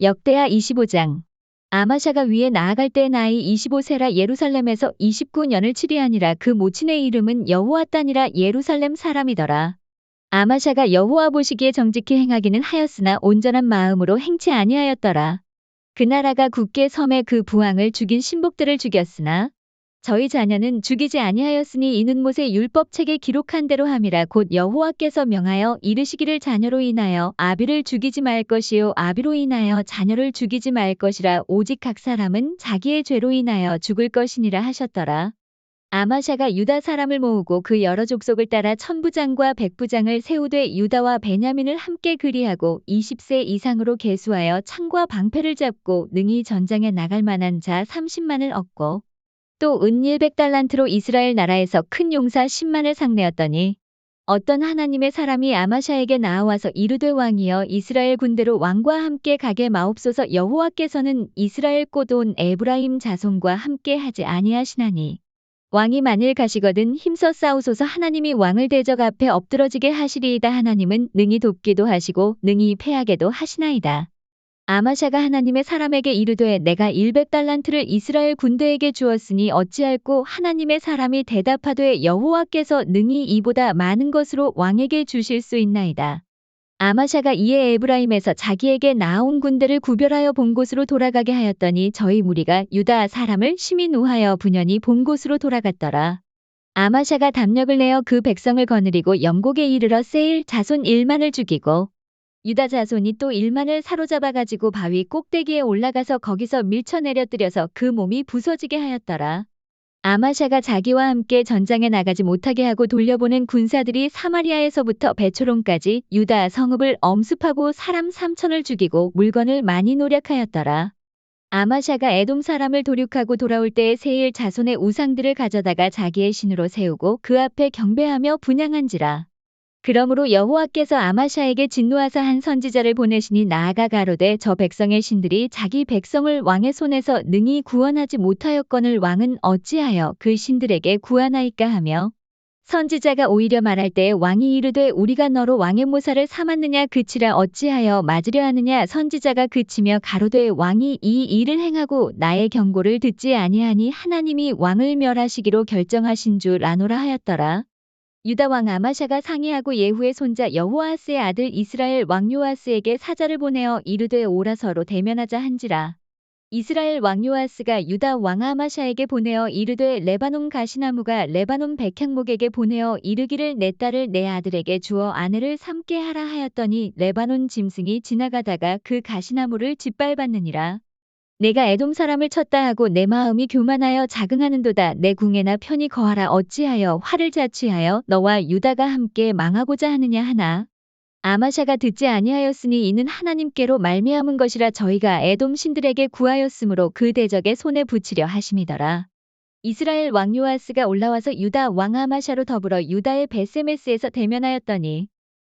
역대하 25장 아마샤가 위에 나아갈 때 나이 25세라 예루살렘에서 29년을 치리하니라 그 모친의 이름은 여호와단이라 예루살렘 사람이더라. 아마샤가 여호와 보시기에 정직히 행하기는 하였으나 온전한 마음으로 행치 아니하였더라. 그 나라가 굳게 섬에 그 부왕을 죽인 신복들을 죽였으나 저희 자녀는 죽이지 아니하였으니 이는 모세 율법책에 기록한 대로 함이라 곧 여호와께서 명하여 이르시기를 자녀로 인하여 아비를 죽이지 말 것이요 아비로 인하여 자녀를 죽이지 말 것이라 오직 각 사람은 자기의 죄로 인하여 죽을 것이니라 하셨더라. 아마샤가 유다 사람을 모으고 그 여러 족속을 따라 천부장과 백부장을 세우되 유다와 베냐민을 함께 그리하고 20세 이상으로 계수하여 창과 방패를 잡고 능히 전장에 나갈 만한 자 30만을 얻고 또 은 100달란트로 이스라엘 나라에서 큰 용사 10만을 상내었더니 어떤 하나님의 사람이 아마샤에게 나와서 이르되 왕이여 이스라엘 군대로 왕과 함께 가게 마옵소서 여호와께서는 이스라엘 꼬돈 에브라임 자손과 함께 하지 아니하시나니 왕이 만일 가시거든 힘써 싸우소서 하나님이 왕을 대적 앞에 엎드러지게 하시리이다 하나님은 능히 돕기도 하시고 능히 패하게도 하시나이다. 아마샤가 하나님의 사람에게 이르되 내가 100달란트를 이스라엘 군대에게 주었으니 어찌할꼬 하나님의 사람이 대답하되 여호와께서 능히 이보다 많은 것으로 왕에게 주실 수 있나이다. 아마샤가 이에 에브라임에서 자기에게 나온 군대를 구별하여 본 곳으로 돌아가게 하였더니 저희 무리가 유다 사람을 심히 노하여 분연히 본 곳으로 돌아갔더라. 아마샤가 담력을 내어 그 백성을 거느리고 영곡에 이르러 세일 자손 1만을 죽이고 유다 자손이 또 1만을 사로잡아 가지고 바위 꼭대기에 올라가서 거기서 밀쳐 내려뜨려서 그 몸이 부서지게 하였더라. 아마샤가 자기와 함께 전장에 나가지 못하게 하고 돌려보낸 군사들이 사마리아에서부터 베초론까지 유다 성읍을 엄습하고 사람 3천을 죽이고 물건을 많이 노력하였더라. 아마샤가 에돔 사람을 도륙하고 돌아올 때에 세일 자손의 우상들을 가져다가 자기의 신으로 세우고 그 앞에 경배하며 분양한지라. 그러므로 여호와께서 아마샤에게 진노하사 한 선지자를 보내시니 나아가 가로되 저 백성의 신들이 자기 백성을 왕의 손에서 능히 구원하지 못하였거늘 왕은 어찌하여 그 신들에게 구하나이까 하며 선지자가 오히려 말할 때에 왕이 이르되 우리가 너로 왕의 모사를 삼았느냐 그치라 어찌하여 맞으려 하느냐 선지자가 그치며 가로되 왕이 이 일을 행하고 나의 경고를 듣지 아니하니 하나님이 왕을 멸하시기로 결정하신 줄 아노라 하였더라. 유다 왕 아마샤가 상의하고 예후의 손자 여호아스의 아들 이스라엘 왕 요아스에게 사자를 보내어 이르되 오라 서로 대면하자 한지라. 이스라엘 왕 요아스가 유다 왕 아마샤에게 보내어 이르되 레바논 가시나무가 레바논 백향목에게 보내어 이르기를 내 딸을 내 아들에게 주어 아내를 삼게 하라 하였더니 레바논 짐승이 지나가다가 그 가시나무를 짓밟았느니라. 내가 에돔 사람을 쳤다 하고 내 마음이 교만하여 자긍하는도다 내 궁에나 편히 거하라 어찌하여 화를 자취하여 너와 유다가 함께 망하고자 하느냐 하나 아마샤가 듣지 아니하였으니 이는 하나님께로 말미암은 것이라 저희가 에돔 신들에게 구하였으므로 그 대적의 손에 붙이려 하심이더라. 이스라엘 왕 요아스가 올라와서 유다 왕 아마샤로 더불어 유다의 베세메스에서 대면하였더니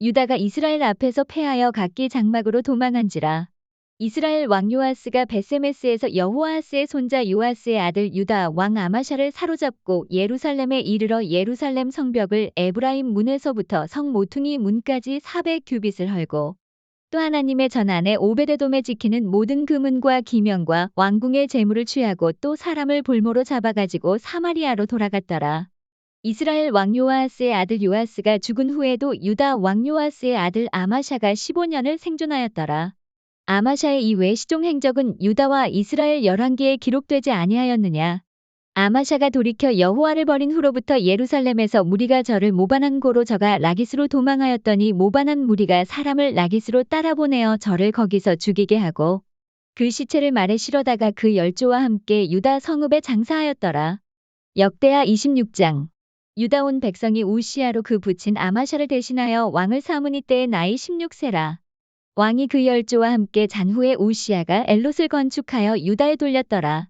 유다가 이스라엘 앞에서 패하여 각기 장막으로 도망한지라. 이스라엘 왕 요아스가 베세메스에서 여호아스의 손자 요아스의 아들 유다 왕 아마샤를 사로잡고 예루살렘에 이르러 예루살렘 성벽을 에브라임 문에서부터 성 모퉁이 문까지 400규빗을 헐고 또 하나님의 전안에 오베데돔에 지키는 모든 금은과 기명과 왕궁의 재물을 취하고 또 사람을 볼모로 잡아가지고 사마리아로 돌아갔더라. 이스라엘 왕 요아스의 아들 요아스가 죽은 후에도 유다 왕 요아스의 아들 아마샤가 15년을 생존하였더라. 아마샤의 이외 시종 행적은 유다와 이스라엘 열왕기에 기록되지 아니하였느냐. 아마샤가 돌이켜 여호와를 버린 후로부터 예루살렘에서 무리가 저를 모반한 고로 저가 라기스로 도망하였더니 모반한 무리가 사람을 라기스로 따라보내어 저를 거기서 죽이게 하고 그 시체를 말에 실어다가 그 열조와 함께 유다 성읍에 장사하였더라. 역대하 26장 유다 온 백성이 우시아로 그 붙인 아마샤를 대신하여 왕을 삼으니 때에 나이 16세라. 왕이 그 열조와 함께 잔후에 우시아가 엘롯을 건축하여 유다에 돌렸더라.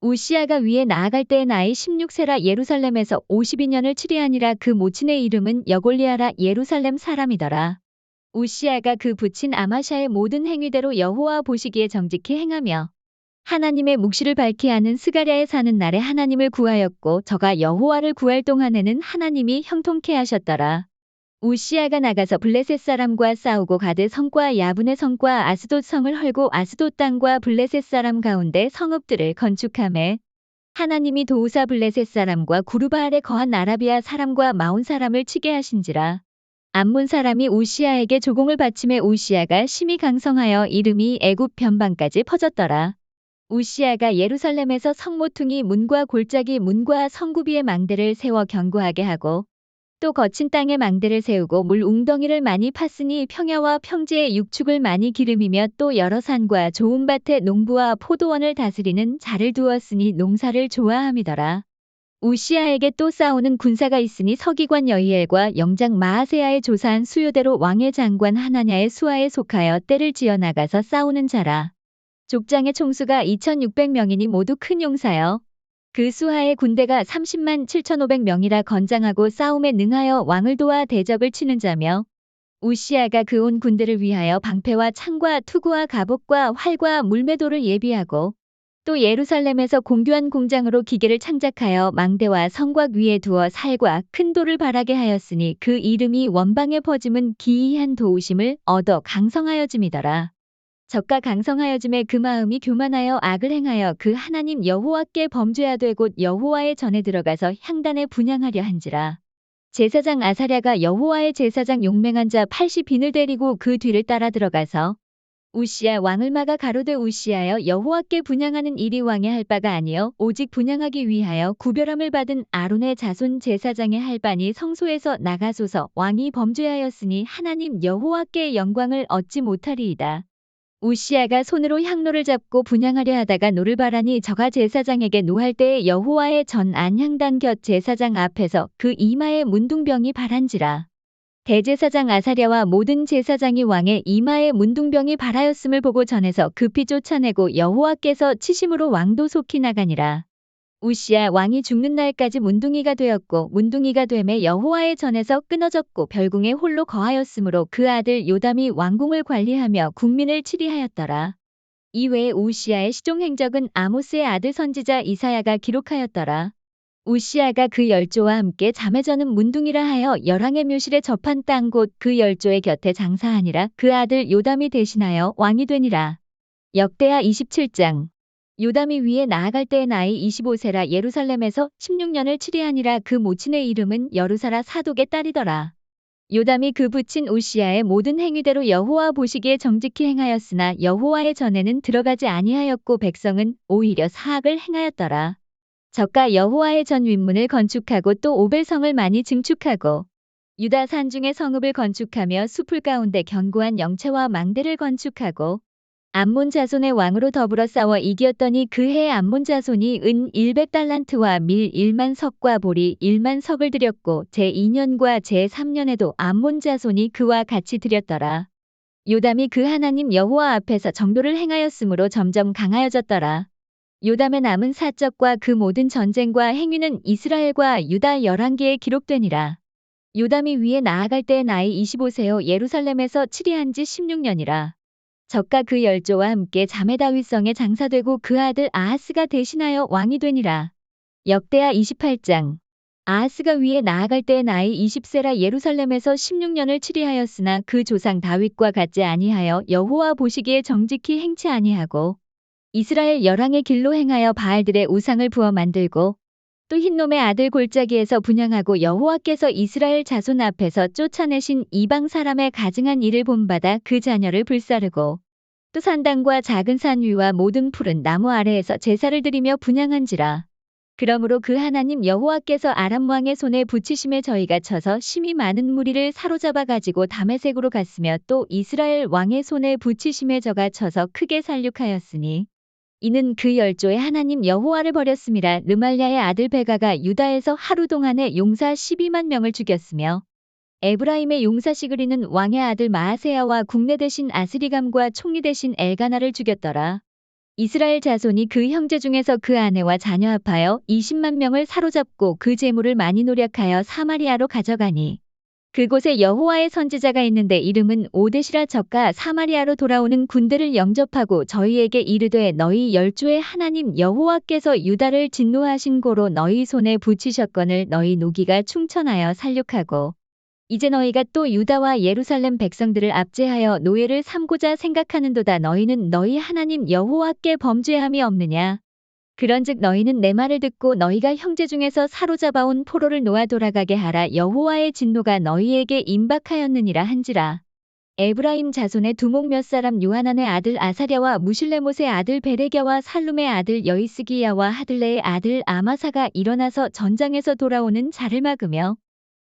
우시아가 위에 나아갈 때의 나이 16세라 예루살렘에서 52년을 치리하니라 그 모친의 이름은 여골리아라 예루살렘 사람이더라. 우시아가 그 붙인 아마샤의 모든 행위대로 여호와 보시기에 정직히 행하며 하나님의 묵시를 밝히 하는 스가랴에 사는 날에 하나님을 구하였고 저가 여호와를 구할 동안에는 하나님이 형통케 하셨더라. 우시아가 나가서 블레셋 사람과 싸우고 가드 성과 야분의 성과 아스돗 성을 헐고 아스돗 땅과 블레셋 사람 가운데 성읍들을 건축함에 하나님이 도우사 블레셋 사람과 구르바알에 거한 아라비아 사람과 마온 사람을 치게 하신지라. 암몬 사람이 우시아에게 조공을 바침해 우시아가 심히 강성하여 이름이 애굽 변방까지 퍼졌더라. 우시아가 예루살렘에서 성모퉁이 문과 골짜기 문과 성구비의 망대를 세워 견고하게 하고 또 거친 땅에 망대를 세우고 물 웅덩이를 많이 팠으니 평야와 평지의 육축을 많이 기름이며 또 여러 산과 좋은 밭에 농부와 포도원을 다스리는 자를 두었으니 농사를 좋아함이더라. 우시아에게 또 싸우는 군사가 있으니 서기관 여이엘과 영장 마하세야의 조사한 수요대로 왕의 장관 하나냐의 수하에 속하여 때를 지어 나가서 싸우는 자라. 족장의 총수가 2600명이니 모두 큰 용사여. 그 수하의 군대가 30만 7500명이라 건장하고 싸움에 능하여 왕을 도와 대적을 치는 자며 우시아가 그 온 군대를 위하여 방패와 창과 투구와 갑옷과 활과 물매도를 예비하고 또 예루살렘에서 공교한 공장으로 기계를 창작하여 망대와 성곽 위에 두어 살과 큰 돌을 바라게 하였으니 그 이름이 원방에 퍼짐은 기이한 도우심을 얻어 강성하여짐이더라. 적가 강성하여짐에 그 마음이 교만하여 악을 행하여 그 하나님 여호와께 범죄하되 곧 여호와의 전에 들어가서 향단에 분양하려 한지라. 제사장 아사랴가 여호와의 제사장 용맹한 자 80인을 데리고 그 뒤를 따라 들어가서 우시아 왕을 막아 가로되 우시하여 여호와께 분양하는 일이 왕의 할 바가 아니요 오직 분양하기 위하여 구별함을 받은 아론의 자손 제사장의 할 바니 성소에서 나가소서 왕이 범죄하였으니 하나님 여호와께 영광을 얻지 못하리이다. 우시아가 손으로 향로를 잡고 분양하려 하다가 노를 바라니 저가 제사장에게 노할 때에 여호와의 전 안향단 곁 제사장 앞에서 그 이마에 문둥병이 바란지라. 대제사장 아사랴와 모든 제사장이 왕의 이마에 문둥병이 발하였음을 보고 전에서 급히 쫓아내고 여호와께서 치심으로 왕도 속히 나가니라. 우시아 왕이 죽는 날까지 문둥이가 되었고 문둥이가 되매 여호와의 전에서 끊어졌고 별궁에 홀로 거하였으므로 그 아들 요담이 왕궁을 관리하며 국민을 치리하였더라. 이외에 우시아의 시종 행적은 아모스의 아들 선지자 이사야가 기록하였더라. 우시아가 그 열조와 함께 저는 문둥이라 하여 열왕의 묘실에 접한 땅곧그 열조의 곁에 장사하니라 그 아들 요담이 대신하여 왕이 되니라. 역대하 27장 요담이 위에 나아갈 때의 나이 25세라 예루살렘에서 16년을 치리하니라 그 모친의 이름은 여루사라 사독의 딸이더라. 요담이 그 부친 우시아의 모든 행위대로 여호와 보시기에 정직히 행하였으나 여호와의 전에는 들어가지 아니하였고 백성은 오히려 사악을 행하였더라. 저가 여호와의 전 윗문을 건축하고 또 오벨성을 많이 증축하고 유다 산중의 성읍을 건축하며 숲을 가운데 견고한 영체와 망대를 건축하고 암몬 자손의 왕으로 더불어 싸워 이겼더니 그해 암몬 자손이 은 100달란트와 밀 1만 석과 보리 1만 석을 드렸고 제2년과 제3년에도 암몬 자손이 그와 같이 드렸더라. 요담이 그 하나님 여호와 앞에서 정도를 행하였으므로 점점 강하여졌더라. 요담의 남은 사적과 그 모든 전쟁과 행위는 이스라엘과 유다 열왕기에 기록되니라. 요담이 위에 나아갈 때의 나이 25세요 예루살렘에서 치리한 지 16년이라. 적과 그 열조와 함께 자메 다윗성에 장사되고 그 아들 아하스가 대신하여 왕이 되니라. 역대하 28장 아하스가 위에 나아갈 때의 나이 20세라 예루살렘에서 16년을 치리하였으나 그 조상 다윗과 같지 아니하여 여호와 보시기에 정직히 행치 아니하고 이스라엘 열왕의 길로 행하여 바알들의 우상을 부어 만들고 또 흰놈의 아들 골짜기에서 분양하고 여호와께서 이스라엘 자손 앞에서 쫓아내신 이방 사람의 가증한 일을 본받아 그 자녀를 불사르고 또 산당과 작은 산 위와 모든 푸른 나무 아래에서 제사를 드리며 분양한지라. 그러므로 그 하나님 여호와께서 아람 왕의 손에 붙이심에 저희가 쳐서 심히 많은 무리를 사로잡아 가지고 다메색으로 갔으며 또 이스라엘 왕의 손에 붙이심에 저가 쳐서 크게 살육하였으니 이는 그 열조의 하나님 여호와를 버렸음이라 르말랴의 아들 베가가 유다에서 하루 동안에 용사 12만 명을 죽였으며 에브라임의 용사 시그리는 왕의 아들 마하세야와 국내 대신 아스리감과 총리 대신 엘가나를 죽였더라. 이스라엘 자손이 그 형제 중에서 그 아내와 자녀 합하여 20만 명을 사로잡고 그 재물을 많이 노력하여 사마리아로 가져가니 그곳에 여호와의 선지자가 있는데 이름은 오데시라 적가 사마리아로 돌아오는 군대를 영접하고 저희에게 이르되 너희 열조의 하나님 여호와께서 유다를 진노하신 고로 너희 손에 붙이셨거늘 너희 노기가 충천하여 살육하고 이제 너희가 또 유다와 예루살렘 백성들을 압제하여 노예를 삼고자 생각하는도다. 너희는 너희 하나님 여호와께 범죄함이 없느냐 그런즉 너희는 내 말을 듣고 너희가 형제 중에서 사로잡아온 포로를 놓아 돌아가게 하라. 여호와의 진노가 너희에게 임박하였느니라 한지라. 에브라임 자손의 두목 몇 사람 요하난의 아들 아사랴와 무실레못의 아들 베레갸와 살룸의 아들 여이스기야와 하들레의 아들 아마사가 일어나서 전장에서 돌아오는 자를 막으며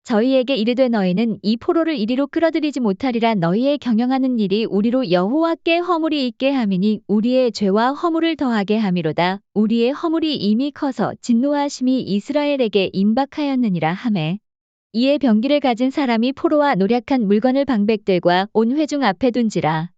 저희에게 이르되 너희는 이 포로를 이리로 끌어들이지 못하리라 너희의 경영하는 일이 우리로 여호와께 허물이 있게 함이니 우리의 죄와 허물을 더하게 함이로다. 우리의 허물이 이미 커서 진노하심이 이스라엘에게 임박하였느니라. 하매. 이에 병기를 가진 사람이 포로와 노략한 물건을 방백들과 온 회중 앞에 둔지라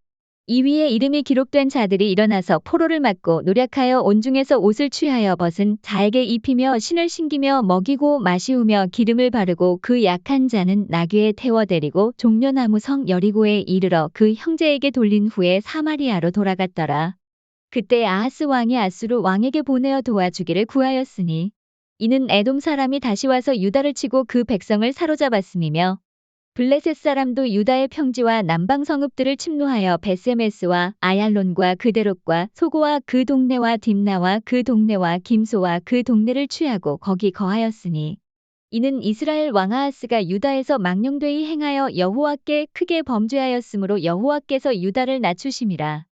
이 위에 이름이 기록된 자들이 일어나서 포로를 맞고 노력하여 온중에서 옷을 취하여 벗은 자에게 입히며 신을 신기며 먹이고 마시우며 기름을 바르고 그 약한 자는 나귀에 태워 데리고 종려나무 성 여리고에 이르러 그 형제에게 돌린 후에 사마리아로 돌아갔더라. 그때 아하스 왕이 아수르 왕에게 보내어 도와주기를 구하였으니 이는 에돔 사람이 다시 와서 유다를 치고 그 백성을 사로잡았음이며 블레셋 사람도 유다의 평지와 남방 성읍들을 침노하여 베세메스와 아얄론과 그데롯과 소고와 그 동네와 딥나와 그 동네와 김소와 그 동네를 취하고 거기 거하였으니 이는 이스라엘 왕 아하스가 유다에서 망령되이 행하여 여호와께 크게 범죄하였으므로 여호와께서 유다를 낮추심이라.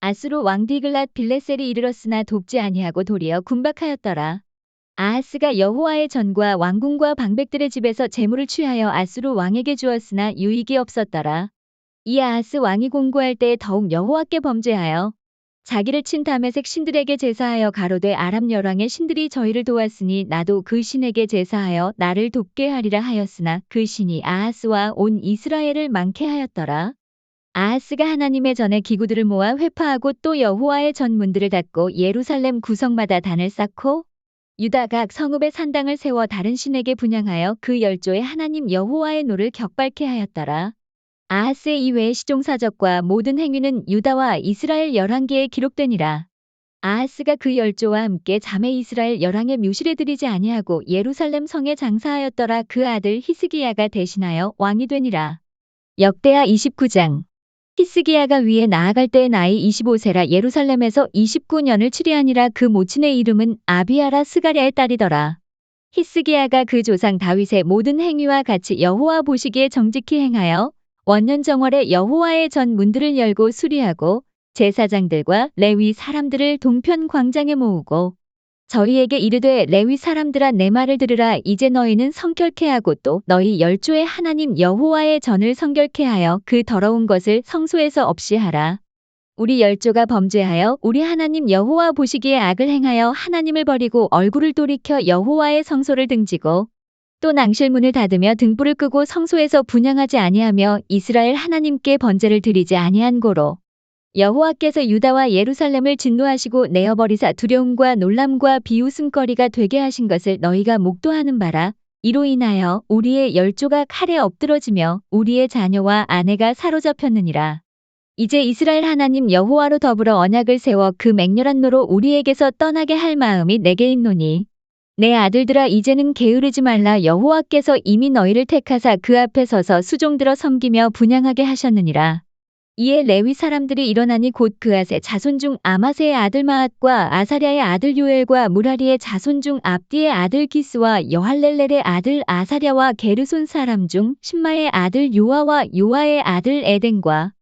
아수르 왕 디글랏 빌레셀이 이르렀으나 돕지 아니하고 도리어 군박하였더라 아하스가 여호와의 전과 왕궁과 방백들의 집에서 재물을 취하여 아수르 왕에게 주었으나 유익이 없었더라. 이 아하스 왕이 공고할 때 더욱 여호와께 범죄하여 자기를 친 다메색 신들에게 제사하여 가로되 아람 열왕의 신들이 저희를 도왔으니 나도 그 신에게 제사하여 나를 돕게 하리라 하였으나 그 신이 아하스와 온 이스라엘을 많게 하였더라. 아하스가 하나님의 전에 기구들을 모아 회파하고 또 여호와의 전문들을 닫고 예루살렘 구성마다 단을 쌓고 유다 각 성읍에 산당을 세워 다른 신에게 분양하여 그 열조의 하나님 여호와의 노를 격발케 하였더라. 아하스의 이외의 시종사적과 모든 행위는 유다와 이스라엘 열왕기에 기록되니라. 아하스가 그 열조와 함께 자매 이스라엘 열왕의 묘실에 들이지 아니하고 예루살렘 성에 장사하였더라 그 아들 히스기야가 대신하여 왕이 되니라. 역대하 29장 히스기야가 위에 나아갈 때의 나이 25세라 예루살렘에서 29년을 치리하니라 그 모친의 이름은 아비아라 스가랴의 딸이더라. 히스기야가 그 조상 다윗의 모든 행위와 같이 여호와 보시기에 정직히 행하여 원년 정월에 여호와의 전 문들을 열고 수리하고 제사장들과 레위 사람들을 동편 광장에 모으고 저희에게 이르되 레위 사람들아 내 말을 들으라 이제 너희는 성결케 하고 또 너희 열조의 하나님 여호와의 전을 성결케 하여 그 더러운 것을 성소에서 없이 하라. 우리 열조가 범죄하여 우리 하나님 여호와 보시기에 악을 행하여 하나님을 버리고 얼굴을 돌이켜 여호와의 성소를 등지고 또 낭실문을 닫으며 등불을 끄고 성소에서 분양하지 아니하며 이스라엘 하나님께 번제를 드리지 아니한 고로 여호와께서 유다와 예루살렘을 진노하시고 내어버리사 두려움과 놀람과 비웃음거리가 되게 하신 것을 너희가 목도하는 바라. 이로 인하여 우리의 열조가 칼에 엎드러지며 우리의 자녀와 아내가 사로잡혔느니라. 이제 이스라엘 하나님 여호와로 더불어 언약을 세워 그 맹렬한 노로 우리에게서 떠나게 할 마음이 내게 있노니 내 아들들아 이제는 게으르지 말라 여호와께서 이미 너희를 택하사 그 앞에 서서 수종들어 섬기며 분양하게 하셨느니라. 이에 레위 사람들이 일어나니 곧 그앗의 자손 중 아마세의 아들 마앗과 아사랴의 아들 요엘과 무라리의 자손 중 압디의 아들 기스와 여할렐렐의 아들 아사랴와 게르손 사람 중 신마의 아들 요아와 요아의 아들 에덴과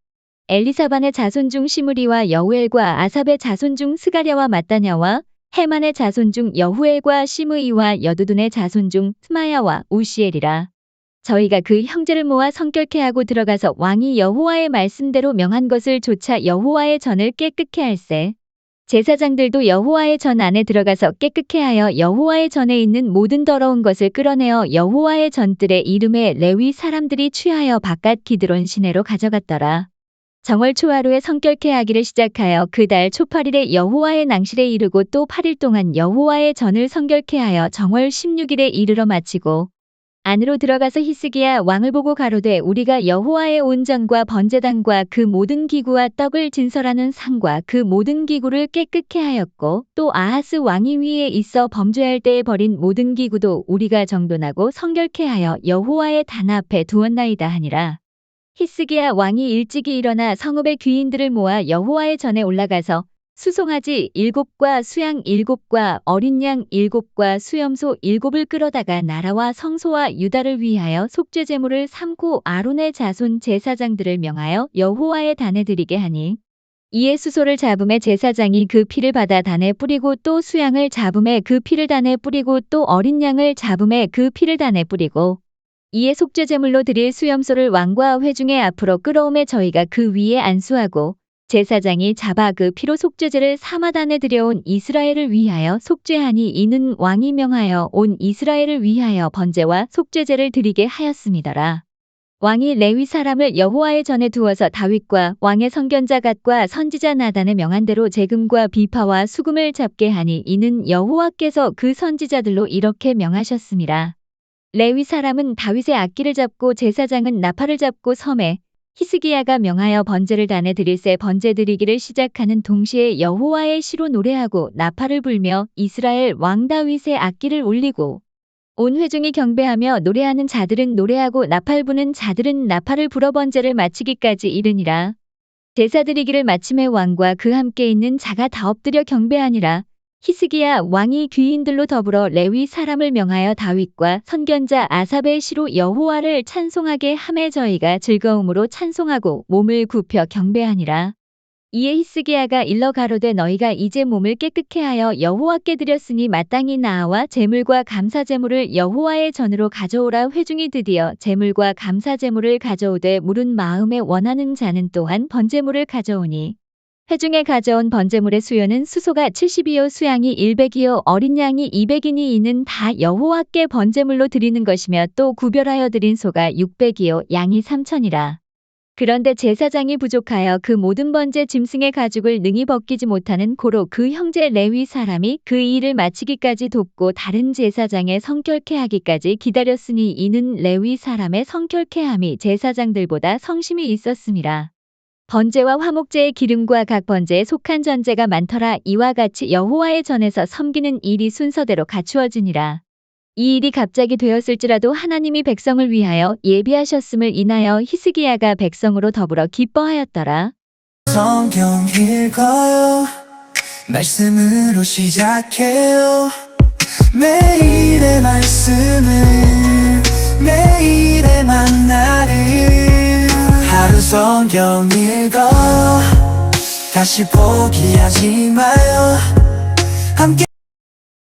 엘리사반의 자손 중 시므리와 여우엘과 아삽의 자손 중 스가랴와 마따냐와 헤만의 자손 중 여후엘과 시므이와 여두둔의 자손 중 스마야와 우시엘이라. 저희가 그 형제를 모아 성결케 하고 들어가서 왕이 여호와의 말씀대로 명한 것을 조차 여호와의 전을 깨끗케 할세. 제사장들도 여호와의 전 안에 들어가서 깨끗케 하여 여호와의 전에 있는 모든 더러운 것을 끌어내어 여호와의 전들의 이름에 레위 사람들이 취하여 바깥 기드론 시내로 가져갔더라. 정월 초하루에 성결케 하기를 시작하여 그 달 초팔일에 여호와의 낭실에 이르고 또 8일 동안 여호와의 전을 성결케 하여 정월 16일에 이르러 마치고 안으로 들어가서 히스기야 왕을 보고 가로되 우리가 여호와의 온전과 번제단과 그 모든 기구와 떡을 진설하는 상과 그 모든 기구를 깨끗게 하였고 또 아하스 왕이 위에 있어 범죄할 때에 버린 모든 기구도 우리가 정돈하고 성결케 하여 여호와의 단 앞에 두었나이다 하니라. 히스기야 왕이 일찍이 일어나 성읍의 귀인들을 모아 여호와의 전에 올라가서 수송아지 일곱과 수양 일곱과 어린 양 일곱과 수염소 일곱을 끌어다가 나라와 성소와 유다를 위하여 속죄 제물을 삼고 아론의 자손 제사장들을 명하여 여호와의 단에 드리게 하니 이에 수소를 잡음에 제사장이 그 피를 받아 단에 뿌리고 또 수양을 잡음에 그 피를 단에 뿌리고 또 어린 양을 잡음에 그 피를 단에 뿌리고 이에 속죄 제물로 드릴 수염소를 왕과 회중의 앞으로 끌어오매 저희가 그 위에 안수하고 제사장이 잡아 그 피로 속죄제를 사마단에 들여온 이스라엘을 위하여 속죄하니 이는 왕이 명하여 온 이스라엘을 위하여 번제와 속죄제를 드리게 하였습니다라. 왕이 레위 사람을 여호와의 전에 두어서 다윗과 왕의 선견자 갓과 선지자 나단의 명한 대로 재금과 비파와 수금을 잡게 하니 이는 여호와께서 그 선지자들로 이렇게 명하셨습니다. 레위 사람은 다윗의 악기를 잡고 제사장은 나팔을 잡고 섬에 히스기야가 명하여 번제를 단에 드릴새 번제 드리기를 시작하는 동시에 여호와의 시로 노래하고 나팔을 불며 이스라엘 왕 다윗의 악기를 올리고 온 회중이 경배하며 노래하는 자들은 노래하고 나팔 부는 자들은 나팔을 불어 번제를 마치기까지 이르니라. 제사 드리기를 마침에 왕과 그 함께 있는 자가 다 엎드려 경배하니라. 히스기야 왕이 귀인들로 더불어 레위 사람을 명하여 다윗과 선견자 아삽의 시로 여호와를 찬송하게 함에 저희가 즐거움으로 찬송하고 몸을 굽혀 경배하니라. 이에 히스기야가 일러 가로되 너희가 이제 몸을 깨끗게 하여 여호와께 드렸으니 마땅히 나아와 제물과 감사 제물을 여호와의 전으로 가져오라 회중이 드디어 제물과 감사 제물을 가져오되 물은 마음에 원하는 자는 또한 번제물을 가져오니 회중에 가져온 번제물의 수요는 수소가 70이요 수양이 100이요 어린 양이 200이니 이는 다 여호와께 번제물로 드리는 것이며 또 구별하여 드린 소가 600이요 양이 3천이라. 그런데 제사장이 부족하여 그 모든 번제 짐승의 가죽을 능히 벗기지 못하는 고로 그 형제 레위 사람이 그 일을 마치기까지 돕고 다른 제사장의 성결케 하기까지 기다렸으니 이는 레위 사람의 성결케 함이 제사장들보다 성심이 있었음이라. 번제와 화목제의 기름과 각 번제에 속한 전제가 많더라 이와 같이 여호와의 전에서 섬기는 일이 순서대로 갖추어지니라. 이 일이 갑자기 되었을지라도 하나님이 백성을 위하여 예비하셨음을 인하여 히스기야가 백성으로 더불어 기뻐하였더라. 성경 읽어요 말씀으로 시작해요 매일의 말씀을 매일의 만나를 하루 성경 읽어. 다시 포기하지 마요. 함께